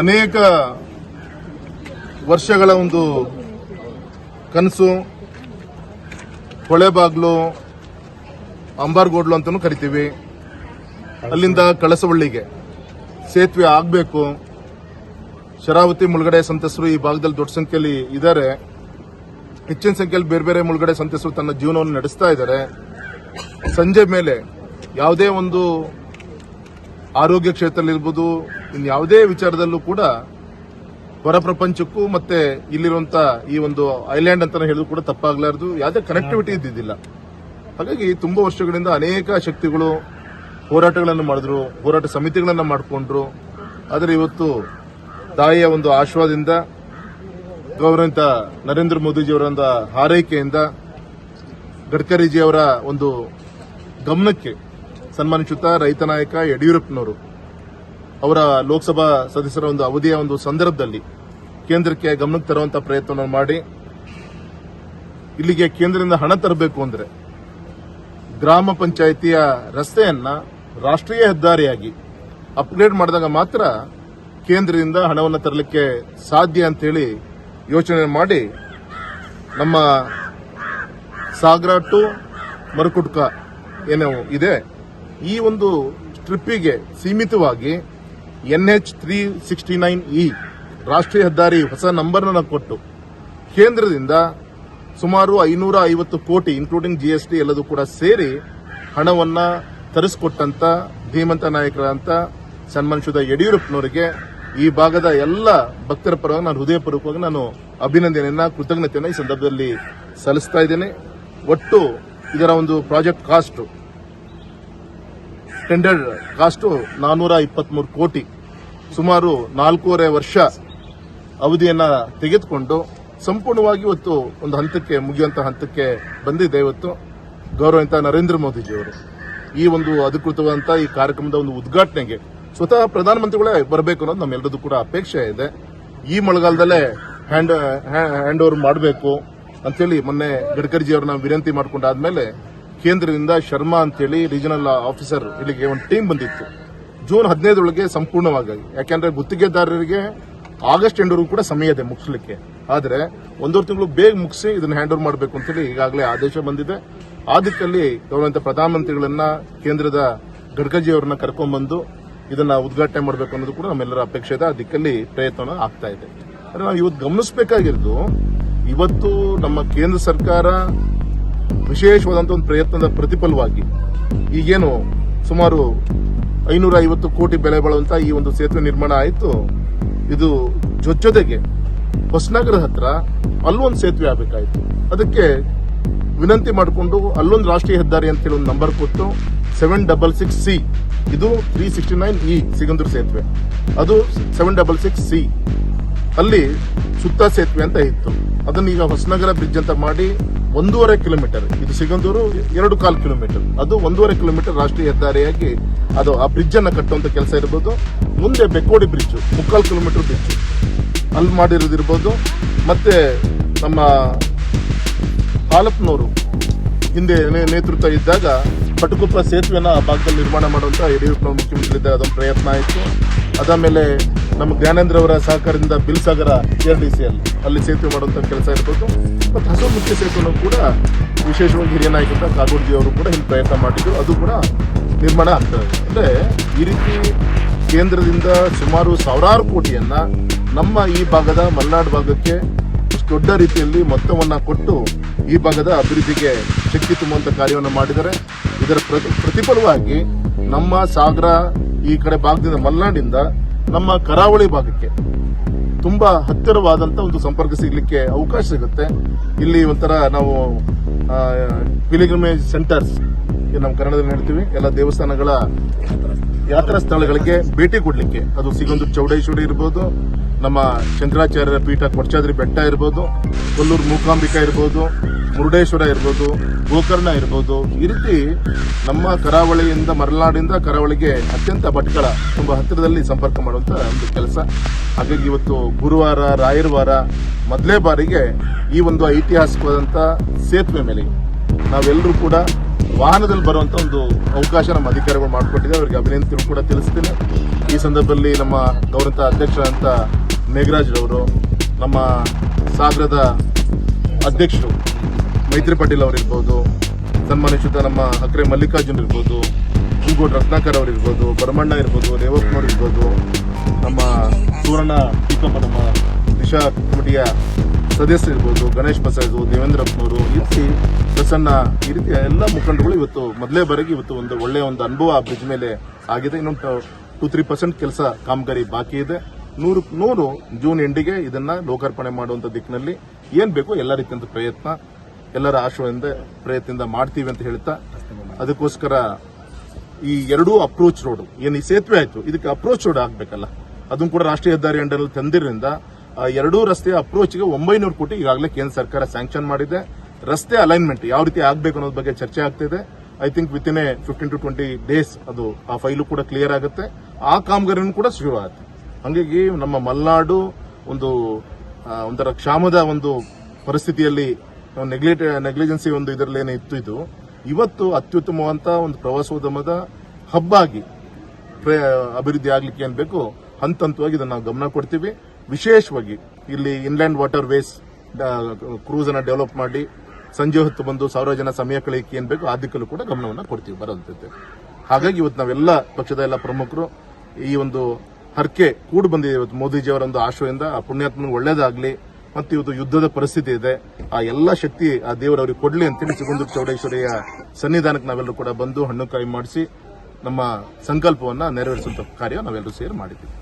ಅನೇಕ ವರ್ಷಗಳ ಒಂದು ಕನಸು ಕೊಳೆಬಾಗ್ಲು ಅಂಬಾರ್ಗೋಡ್ಲು ಅಂತಲೂ ಕರಿತೀವಿ. ಅಲ್ಲಿಂದ ಕಳಸವಳ್ಳಿಗೆ ಸೇತುವೆ ಆಗಬೇಕು. ಶರಾವತಿ, ಮುಳುಗಡೆ ಸಂತಸರು ಈ ಭಾಗದಲ್ಲಿ ದೊಡ್ಡ ಸಂಖ್ಯೆಯಲ್ಲಿ ಇದ್ದಾರೆ. ಹೆಚ್ಚಿನ ಸಂಖ್ಯೆಯಲ್ಲಿ ಬೇರೆ ಬೇರೆ ಮುಳುಗಡೆ ಸಂತಸರು ತನ್ನ ಜೀವನವನ್ನು ನಡೆಸ್ತಾ ಇದ್ದಾರೆ. ಸಂಜೆ ಮೇಲೆ ಯಾವುದೇ ಒಂದು ಆರೋಗ್ಯ ಕ್ಷೇತ್ರದಲ್ಲಿರ್ಬೋದು ಇನ್ನು ಯಾವುದೇ ವಿಚಾರದಲ್ಲೂ ಕೂಡ ಹೊರ ಪ್ರಪಂಚಕ್ಕೂ ಮತ್ತೆ ಇಲ್ಲಿರುವಂತ ಈ ಒಂದು ಐಲ್ಯಾಂಡ್ ಅಂತ ಹೇಳಿದ್ರು ಕೂಡ ತಪ್ಪಾಗ್ಲಾರ್ದು. ಯಾವುದೇ ಕನೆಕ್ಟಿವಿಟಿ ಇದ್ದಿದ್ದಿಲ್ಲ. ಹಾಗಾಗಿ ತುಂಬಾ ವರ್ಷಗಳಿಂದ ಅನೇಕ ಶಕ್ತಿಗಳು ಹೋರಾಟಗಳನ್ನು ಮಾಡಿದ್ರು, ಹೋರಾಟ ಸಮಿತಿಗಳನ್ನ ಮಾಡಿಕೊಂಡ್ರು. ಆದರೆ ಇವತ್ತು ತಾಯಿಯ ಒಂದು ಆಶ್ವಾದಿಂದ ಗೌರವಂತ ನರೇಂದ್ರ ಮೋದಿಜಿಯವರ ಒಂದು ಹಾರೈಕೆಯಿಂದ ಗಡ್ಕರಿಜಿಯವರ ಒಂದು ಗಮನಕ್ಕೆ ಸನ್ಮಾನಿಸುತ್ತಾ ರೈತ ನಾಯಕ ಯಡಿಯೂರಪ್ಪನವರು ಅವರ ಲೋಕಸಭಾ ಸದಸ್ಯರ ಒಂದು ಅವಧಿಯ ಒಂದು ಸಂದರ್ಭದಲ್ಲಿ ಕೇಂದ್ರಕ್ಕೆ ಗಮನಕ್ಕೆ ತರುವಂತಹ ಪ್ರಯತ್ನವನ್ನು ಮಾಡಿ. ಇಲ್ಲಿಗೆ ಕೇಂದ್ರದಿಂದ ಹಣ ತರಬೇಕು ಅಂದರೆ ಗ್ರಾಮ ಪಂಚಾಯಿತಿಯ ರಸ್ತೆಯನ್ನ ರಾಷ್ಟ್ರೀಯ ಹೆದ್ದಾರಿಯಾಗಿ ಅಪ್ಗ್ರೇಡ್ ಮಾಡಿದಾಗ ಮಾತ್ರ ಕೇಂದ್ರದಿಂದ ಹಣವನ್ನು ತರಲಿಕ್ಕೆ ಸಾಧ್ಯ ಅಂತೇಳಿ ಯೋಚನೆ ಮಾಡಿ ನಮ್ಮ ಸಾಗರ ಟು ಮರಕುಟ್ಕ ಏನೋ ಇದೆ. ಈ ಒಂದು ಟ್ರಿಪ್ಪಿಗೆ ಸೀಮಿತವಾಗಿ N H three sixty nine E ರಾಷ್ಟ್ರೀಯ ಹೆದ್ದಾರಿ ಹೊಸ ನಂಬರ್ನ ಕೊಟ್ಟು. ಕೇಂದ್ರದಿಂದ ಸುಮಾರು ಐನೂರ ಐವತ್ತು ಕೋಟಿ ಇನ್ಕ್ಲೂಡಿಂಗ್ ಜಿ ಎಸ್ ಟಿ ಎಲ್ಲದೂ ಕೂಡ ಸೇರಿ ಹಣವನ್ನ ತರಿಸಿಕೊಟ್ಟಂತ ಧೀಮಂತ ನಾಯಕರಂತ ಸನ್ಮಾನಿಸಿದ ಯಡಿಯೂರಪ್ಪನವರಿಗೆ ಈ ಭಾಗದ ಎಲ್ಲ ಭಕ್ತರ ಪರವಾಗಿ ನಾನು ಹೃದಯಪೂರ್ವಕವಾಗಿ ನಾನು ಅಭಿನಂದನೆಯನ್ನ, ಕೃತಜ್ಞತೆಯನ್ನ ಈ ಸಂದರ್ಭದಲ್ಲಿ ಸಲ್ಲಿಸ್ತಾ ಇದ್ದೇನೆ. ಒಟ್ಟು ಇದರ ಒಂದು ಪ್ರಾಜೆಕ್ಟ್ ಕಾಸ್ಟ್ ಟೆಂಡರ್ ಕಾಸ್ಟ್ ನಾನೂರ ಇಪ್ಪತ್ಮೂರು ಕೋಟಿ. ಸುಮಾರು ನಾಲ್ಕೂವರೆ ವರ್ಷ ಅವಧಿಯನ್ನ ತೆಗೆದುಕೊಂಡು ಸಂಪೂರ್ಣವಾಗಿ ಇವತ್ತು ಒಂದು ಹಂತಕ್ಕೆ ಮುಗಿಯುವಂಥ ಹಂತಕ್ಕೆ ಬಂದಿದೆ ಇವತ್ತು. ಗೌರವಂತ ನರೇಂದ್ರ ಮೋದಿಜಿಯವರು. ಈ ಒಂದು ಅಧಿಕೃತವಾದಂಥ ಈ ಕಾರ್ಯಕ್ರಮದ ಒಂದು ಉದ್ಘಾಟನೆಗೆ ಸ್ವತಃ ಪ್ರಧಾನಮಂತ್ರಿಗಳೇ ಬರಬೇಕು ಅನ್ನೋದು ನಮ್ಮೆಲ್ಲರದ್ದು ಕೂಡ ಅಪೇಕ್ಷೆ ಇದೆ. ಈ ಮಳೆಗಾಲದಲ್ಲೇ ಹ್ಯಾಂಡ್ ಹ್ಯಾಂಡ್ ಓವರ್ ಮಾಡಬೇಕು ಅಂತೇಳಿ ಮೊನ್ನೆ ಗಡ್ಕರಿಜಿಯವ್ರನ್ನ ವಿನಂತಿ ಮಾಡಿಕೊಂಡಾದ್ಮೇಲೆ ಕೇಂದ್ರದಿಂದ ಶರ್ಮಾ ಅಂತೇಳಿ ರೀಜನಲ್ ಆಫೀಸರ್ ಇಲ್ಲಿಗೆ ಒಂದು ಟೀಮ್ ಬಂದಿತ್ತು. ಜೂನ್ ಹದಿನೈದರೊಳಗೆ ಸಂಪೂರ್ಣವಾಗಿ. ಯಾಕೆಂದ್ರೆ ಗುತ್ತಿಗೆದಾರರಿಗೆ ಆಗಸ್ಟ್ ಎಂಡವರೆಗೂ ಕೂಡ ಸಮಯ ಇದೆ ಮುಗಿಸ್ಲಿಕ್ಕೆ. ಆದರೆ ಒಂದೂವರೆ ತಿಂಗಳು ಬೇಗ ಮುಗಿಸಿ ಇದನ್ನ ಹ್ಯಾಂಡ್ ಓವರ್ ಮಾಡಬೇಕು ಅಂತೇಳಿ ಈಗಾಗಲೇ ಆದೇಶ ಬಂದಿದೆ. ಆ ದಿಕ್ಕಲ್ಲಿ ಗೌರವಂತ ಪ್ರಧಾನಮಂತ್ರಿಗಳನ್ನ ಕೇಂದ್ರದ ಗಡ್ಕಜಿ ಅವರನ್ನ ಕರ್ಕೊಂಡ್ಬಂದು ಇದನ್ನ ಉದ್ಘಾಟನೆ ಮಾಡಬೇಕು ಅನ್ನೋದು ಕೂಡ ನಮ್ಮೆಲ್ಲರ ಅಪೇಕ್ಷೆ ಇದೆ. ಆ ದಿಕ್ಕಲ್ಲಿ ಪ್ರಯತ್ನ ಆಗ್ತಾ ಇದೆ. ಆದ್ರೆ ನಾವು ಇವತ್ತು ಗಮನಿಸಬೇಕಾಗಿರೋದು, ಇವತ್ತು ನಮ್ಮ ಕೇಂದ್ರ ಸರ್ಕಾರ ವಿಶೇಷವಾದಂಥ ಒಂದು ಪ್ರಯತ್ನದ ಪ್ರತಿಫಲವಾಗಿ ಈಗೇನು ಸುಮಾರು ಐನೂರ ಐವತ್ತು ಕೋಟಿ ಬೆಲೆ ಬಾಳುವಂತ ಈ ಒಂದು ಸೇತುವೆ ನಿರ್ಮಾಣ ಆಯಿತು. ಇದು ಜೊತೆಗೆ ಹೊಸನಗರ ಹತ್ರ ಅಲ್ಲೊಂದು ಸೇತುವೆ ಆಗಬೇಕಾಯಿತು. ಅದಕ್ಕೆ ವಿನಂತಿ ಮಾಡಿಕೊಂಡು ಅಲ್ಲೊಂದು ರಾಷ್ಟ್ರೀಯ ಹೆದ್ದಾರಿ ಅಂತೇಳಿ ಒಂದು ನಂಬರ್ ಕೊಟ್ಟು ಸೆವೆನ್ ಡಬಲ್ ಸಿಕ್ಸ್ ಸಿ ಇದು three sixty nine E Sigandur ಸೇತುವೆ. ಅದು ಸೆವೆನ್ ಡಬಲ್ ಸಿಕ್ಸ್ ಸಿ ಅಲ್ಲಿ ಸುತ್ತ ಸೇತುವೆ ಅಂತ ಇತ್ತು. ಅದನ್ನ ಈಗ ಹೊಸನಗರ ಬ್ರಿಡ್ಜ್ ಅಂತ ಮಾಡಿ ಒಂದೂವರೆ ಕಿಲೋಮೀಟರ್. ಇದು ಸಿಗಂದೂರು ಎರಡು ಕಾಲು ಕಿಲೋಮೀಟರ್. ಅದು ಒಂದೂವರೆ ಕಿಲೋಮೀಟರ್ ರಾಷ್ಟ್ರೀಯ ಹೆದ್ದಾರಿಯಾಗಿ ಅದು ಆ ಬ್ರಿಡ್ಜ್ ಅನ್ನು ಕಟ್ಟುವಂತ ಕೆಲಸ ಇರ್ಬೋದು. ಮುಂದೆ ಬೆಕ್ಕೋಡಿ ಬ್ರಿಡ್ಜ್, ಮುಕ್ಕಾಲು ಕಿಲೋಮೀಟರ್ ಬ್ರಿಡ್ಜ್. ಅಲ್ಲಿ ಮಾಡಿರೋದಿರ್ಬೋದು. ಮತ್ತೆ ನಮ್ಮ ಹಾಲಪ್ಪನವರು ಹಿಂದೆ ನೇತೃತ್ವ ಇದ್ದಾಗ ಪಟುಕುಪ್ಪ ಸೇತುವೆನ ಆ ಭಾಗದಲ್ಲಿ ನಿರ್ಮಾಣ ಮಾಡುವಂತ ಯಡಿಯೂರಪ್ಪ ಮುಖ್ಯಮಂತ್ರಿ ಇದ್ದಾಗ ಪ್ರಯತ್ನ ಆಯಿತು. ಅದಾದ್ಮೇಲೆ ನಮ್ಮ ಜ್ಞಾನೇಂದ್ರ ಅವರ ಸಹಕಾರದಿಂದ ಬಿಲ್ಸಾಗರ ಕೆ ಡಿ ಸಿ ಅಲ್ಲಿ ಅಲ್ಲಿ ಸೇತುವೆ ಮಾಡುವಂಥ ಕೆಲಸ ಇರ್ಬೋದು. ಮತ್ತು ಹಸು ಮುಖ್ಯ ಸೇತುವೆನೂ ಕೂಡ ವಿಶೇಷವಾಗಿ ಹಿರಿಯ ನಾಯಕ ಕಾಗೋಡ್ಜಿ ಅವರು ಕೂಡ ಇಲ್ಲಿ ಪ್ರಯತ್ನ ಮಾಡಿದ್ರು. ಅದು ಕೂಡ ನಿರ್ಮಾಣ ಆಗ್ತದೆ ಅಂದ್ರೆ ಈ ರೀತಿ ಕೇಂದ್ರದಿಂದ ಸುಮಾರು ಸಾವಿರಾರು ಕೋಟಿಯನ್ನ ನಮ್ಮ ಈ ಭಾಗದ ಮಲೆನಾಡು ಭಾಗಕ್ಕೆ ದೊಡ್ಡ ರೀತಿಯಲ್ಲಿ ಮೊತ್ತವನ್ನ ಕೊಟ್ಟು ಈ ಭಾಗದ ಅಭಿವೃದ್ಧಿಗೆ ಶಕ್ತಿ ತುಂಬುವಂಥ ಕಾರ್ಯವನ್ನು ಮಾಡಿದರೆ ಇದರ ಪ್ರತಿ- ಪ್ರತಿಫಲವಾಗಿ ನಮ್ಮ ಸಾಗರ ಈ ಕಡೆ ಭಾಗದಿಂದ ಮಲ್ನಾಡಿಂದ ನಮ್ಮ ಕರಾವಳಿ ಭಾಗಕ್ಕೆ ತುಂಬಾ ಹತ್ತಿರವಾದಂತ ಒಂದು ಸಂಪರ್ಕ ಸಿಗ್ಲಿಕ್ಕೆ ಅವಕಾಶ ಸಿಗುತ್ತೆ. ಇಲ್ಲಿ ಒಂಥರ ನಾವು ಪಿಲಿಗ್ರಮೇಜ್ ಸೆಂಟರ್ಸ್ ನಮ್ಮ ಕನ್ನಡದಲ್ಲಿ ಹೇಳ್ತೀವಿ. ಎಲ್ಲ ದೇವಸ್ಥಾನಗಳ ಯಾತ್ರಾ ಸ್ಥಳಗಳಿಗೆ ಭೇಟಿ ಕೊಡಲಿಕ್ಕೆ. ಅದು ಸಿಗೊಂದು ಚೌಡೇಶ್ವರಿ ಇರ್ಬೋದು, ನಮ್ಮ ಶಂಕರಾಚಾರ್ಯರ ಪೀಠ ಕೊಡ್ಚಾದ್ರಿ ಬೆಟ್ಟ ಇರ್ಬೋದು, ಕೊಲ್ಲೂರು ಮೂಕಾಂಬಿಕಾ ಇರ್ಬೋದು ಮುರುಡೇಶ್ವರ ಇರ್ಬೋದು, ಗೋಕರ್ಣ ಇರ್ಬೋದು, ಈ ರೀತಿ ನಮ್ಮ ಕರಾವಳಿಯಿಂದ ಮಲೆನಾಡಿಂದ ಕರಾವಳಿಗೆ ಅತ್ಯಂತ ಭಟ್ಕಳ, ತುಂಬ ಹತ್ತಿರದಲ್ಲಿ ಸಂಪರ್ಕ ಮಾಡುವಂತ ಒಂದು ಕೆಲಸ. ಹಾಗಾಗಿ ಇವತ್ತು ಗುರುವಾರ, ರಾಯರ್ವಾರ ಮೊದಲೇ ಬಾರಿಗೆ ಈ ಒಂದು ಐತಿಹಾಸಿಕವಾದಂಥ ಸೇತುವೆ ಮೇಲೆ ನಾವೆಲ್ಲರೂ ಕೂಡ ವಾಹನದಲ್ಲಿ ಬರುವಂತ ಒಂದು ಅವಕಾಶ ನಮ್ಮ ಅಧಿಕಾರಿಗಳು ಮಾಡಿಕೊಟ್ಟಿದೆ ಅವರಿಗೆ ಅಭಿನಂದನೆ ಕೂಡ ತಿಳಿಸ್ತೀನಿ. ಈ ಸಂದರ್ಭದಲ್ಲಿ ನಮ್ಮ ಗೌರವ ಅಧ್ಯಕ್ಷರಂತ ಮೇಘರಾಜ್ರವರು, ನಮ್ಮ ಸಾಗರದ ಅಧ್ಯಕ್ಷರು ಮೈತ್ರಿ ಪಾಟೀಲ್ ಅವರಿರ್ಬೋದು ಸನ್ಮಾನಿಸಿದ ನಮ್ಮ ಅಕ್ರೆ ಮಲ್ಲಿಕಾರ್ಜುನ್ ಇರ್ಬೋದು ಹೂಗೋಡ್ ರತ್ನಾಕರ್ ಅವರಿರ್ಬೋದು ಭರಮಣ್ಣ ಇರ್ಬೋದು ರೇವಪ್ಪನವ್ರು ಇರ್ಬೋದು, ನಮ್ಮ ಸೂರಣ ಟೀಕಪ್ಪ ನಮ್ಮ ದಿಶಾ ಕಮಿಟಿಯ ಸದಸ್ಯರಿರ್ಬೋದು ಗಣೇಶ್ ಪ್ರಸಾದ್ ದೇವೇಂದ್ರಪ್ಪನವರು ಈ ರೀತಿ ಪ್ರಸನ್ನ, ಈ ರೀತಿಯ ಎಲ್ಲ ಮುಖಂಡರುಗಳು ಇವತ್ತು ಮೊದಲೇ ಬಾರಿಗೆ ಇವತ್ತು ಒಂದು ಒಳ್ಳೆಯ ಒಂದು ಅನುಭವ ಆ ಬ್ರಿಡ್ಜ್ ಮೇಲೆ ಆಗಿದೆ. ಇನ್ನೊಂದು ಟೂ ತ್ರೀ ಪರ್ಸೆಂಟ್ ಕೆಲಸ ಕಾಮಗಾರಿ ಬಾಕಿ ಇದೆ. ನೂರು ನೂರು ಜೂನ್ ಎಂಡಿಗೆ ಇದನ್ನ ಲೋಕಾರ್ಪಣೆ ಮಾಡುವಂತ ದಿಕ್ಕಿನಲ್ಲಿ ಏನ್ ಬೇಕು ಎಲ್ಲ ರೀತಿಯಂತ ಪ್ರಯತ್ನ. ಎಲ್ಲರ ಆಶಯದಿಂದ ಪ್ರಯತ್ನದಿಂದ ಮಾಡ್ತೀವಿ ಅಂತ ಹೇಳ್ತಾ, ಅದಕ್ಕೋಸ್ಕರ ಈ ಎರಡೂ ಅಪ್ರೋಚ್ ರೋಡ್ ಏನು ಈ ಸೇತುವೆ ಆಯಿತು, ಇದಕ್ಕೆ ಅಪ್ರೋಚ್ ರೋಡ್ ಆಗಬೇಕಲ್ಲ. ಅದನ್ನು ಕೂಡ ರಾಷ್ಟ್ರೀಯ ಹೆದ್ದಾರಿ ಅಂಡರ್ನಲ್ಲಿ ತಂದಿರೋದ್ರಿಂದ ಎರಡೂ ರಸ್ತೆಯ ಅಪ್ರೋಚ್ಗೆ ಒಂಬೈನೂರು ಕೋಟಿ ಈಗಾಗಲೇ ಕೇಂದ್ರ ಸರ್ಕಾರ ಸ್ಯಾಂಕ್ಷನ್ ಮಾಡಿದೆ. ರಸ್ತೆ ಅಲೈನ್ಮೆಂಟ್ ಯಾವ ರೀತಿ ಆಗಬೇಕು ಅನ್ನೋದ್ರ ಬಗ್ಗೆ ಚರ್ಚೆ ಆಗ್ತಿದೆ. I think with in a fifteen to twenty days ಅದು ಆ ಫೈಲು ಕೂಡ ಕ್ಲಿಯರ್ ಆಗುತ್ತೆ. ಆ ಕಾಮಗಾರಿನೂ ಕೂಡ ಶುರು ಆಗುತ್ತೆ ಹಾಗಾಗಿ ನಮ್ಮ ಮಲೆನಾಡು ಒಂದು ಒಂಥರ ಕ್ಷಾಮದ ಒಂದು ಪರಿಸ್ಥಿತಿಯಲ್ಲಿ ನೆಗ್ಲಿಟ್ ನೆಗ್ಲಿಜೆನ್ಸಿ ಒಂದು ಇದರಲ್ಲಿ ಏನು ಇತ್ತು ಇದು. ಇವತ್ತು ಅತ್ಯುತ್ತಮವಂತ ಒಂದು ಪ್ರವಾಸೋದ್ಯಮದ ಹಬ್ಬ ಆಗಿ ಅಭಿವೃದ್ಧಿ ಆಗ್ಲಿಕ್ಕೆ ಏನ್ ಬೇಕು? ಹಂತ ಹಂತವಾಗಿ ಇದನ್ನ ನಾವು ಗಮನ ಕೊಡ್ತೀವಿ. ವಿಶೇಷವಾಗಿ ಇಲ್ಲಿ ಇನ್ಲ್ಯಾಂಡ್ ವಾಟರ್ ವೇಸ್ ಕ್ರೂಸ್ ಅನ್ನ ಡೆವಲಪ್ ಮಾಡಿ ಸಂಜೆ ಹೊತ್ತು ಬಂದು ಸಾವಿರ ಜನ ಸಮಯ ಕಳೆಯಕ್ಕೆ ಏನ್ ಬೇಕು? ಆ ಕೂಡ ಗಮನವನ್ನು ಕೊಡ್ತೀವಿ ಬರೋದಂತೆ ಹಾಗಾಗಿ ಇವತ್ತು ನಾವೆಲ್ಲ ಪಕ್ಷದ ಎಲ್ಲ ಪ್ರಮುಖರು ಈ ಒಂದು ಹರಕೆ ಕೂಡ ಬಂದಿದೆ. ಇವತ್ತು ಮೋದಿಜಿ ಅವರ ಒಂದು ಆಶಯದಿಂದ ಆ ಪುಣ್ಯಾತ್ಮನಿಗೆ ಒಳ್ಳೇದಾಗ್ಲಿ. ಮತ್ತು ಇವತ್ತು ಯುದ್ಧದ ಪರಿಸ್ಥಿತಿ ಇದೆ. ಆ ಎಲ್ಲ ಶಕ್ತಿ ಆ ದೇವರು ಅವ್ರಿಗೆ ಕೊಡ್ಲಿ ಅಂತೇಳಿ ಸಿಗುಂದೂರು ಚೌಡೇಶ್ವರಿಯ ಸನ್ನಿಧಾನಕ್ಕೆ ನಾವೆಲ್ಲರೂ ಕೂಡ ಬಂದು ಹಣ್ಣು ಕಾಯಿ ಮಾಡಿಸಿ ನಮ್ಮ ಸಂಕಲ್ಪವನ್ನ ನೆರವೇರಿಸುವಂಥ ಕಾರ್ಯ ನಾವೆಲ್ಲರೂ ಸೇರಿ ಮಾಡಿದ್ದೀವಿ.